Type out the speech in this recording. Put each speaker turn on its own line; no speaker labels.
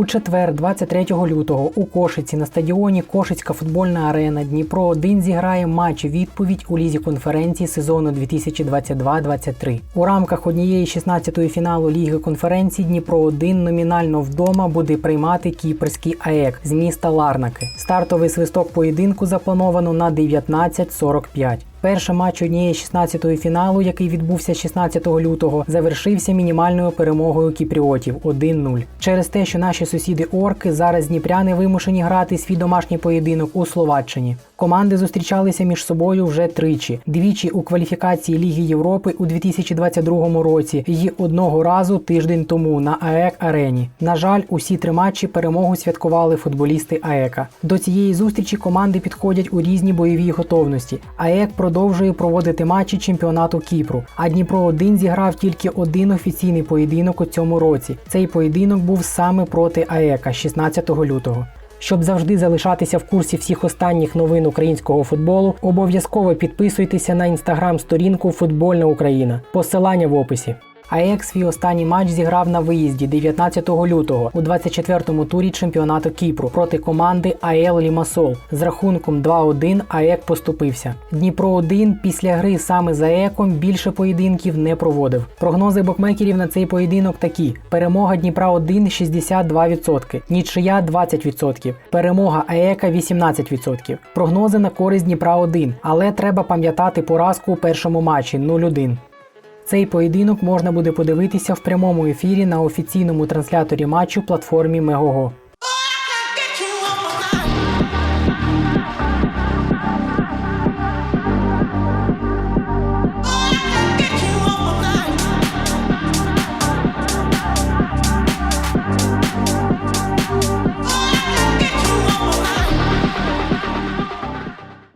У четвер, 23 лютого, у Кошиці на стадіоні Кошицька футбольна арена Дніпро 1 зіграє матч відповідь у лізі конференції сезону 2022-23. У рамках однієї 16-ї фіналу Ліги конференцій Дніпро 1 номінально вдома буде приймати кіпрський АЕК з міста Ларнаки. Стартовий свисток поєдинку заплановано на 19.45. Перший матч однієї 16-ї фіналу, який відбувся 16 лютого, завершився мінімальною перемогою кіпріотів 1-0. Через те, що наші сусіди орки зараз дніпряни вимушені грати свій домашній поєдинок у Словаччині. Команди зустрічалися між собою вже тричі: двічі у кваліфікації Ліги Європи у 2022 році і одного разу тиждень тому на АЕК Арені. На жаль, усі три матчі перемогу святкували футболісти АЕКа. До цієї зустрічі команди підходять у різні бойовій готовності. АЕК продовжує проводити матчі чемпіонату Кіпру. А Дніпро 1 зіграв тільки один офіційний поєдинок у цьому році. Цей поєдинок був саме проти АЕКа 16 лютого. Щоб завжди залишатися в курсі всіх останніх новин українського футболу, обов'язково підписуйтеся на інстаграм-сторінку Футбольна Україна. Посилання в описі. АЕК свій останній матч зіграв на виїзді 19 лютого у 24-му турі чемпіонату Кіпру проти команди АЕЛ Лімасол. З рахунком 2-1 АЕК поступився. Дніпро 1 після гри саме з АЕКом більше поєдинків не проводив. Прогнози букмекерів на цей поєдинок такі: перемога Дніпра 1 62%, нічия 20%, перемога АЕКа 18%. Прогнози на користь Дніпра 1, але треба пам'ятати поразку у першому матчі 0-1. Цей поєдинок можна буде подивитися в прямому ефірі на офіційному трансляторі матчу платформі Мегого.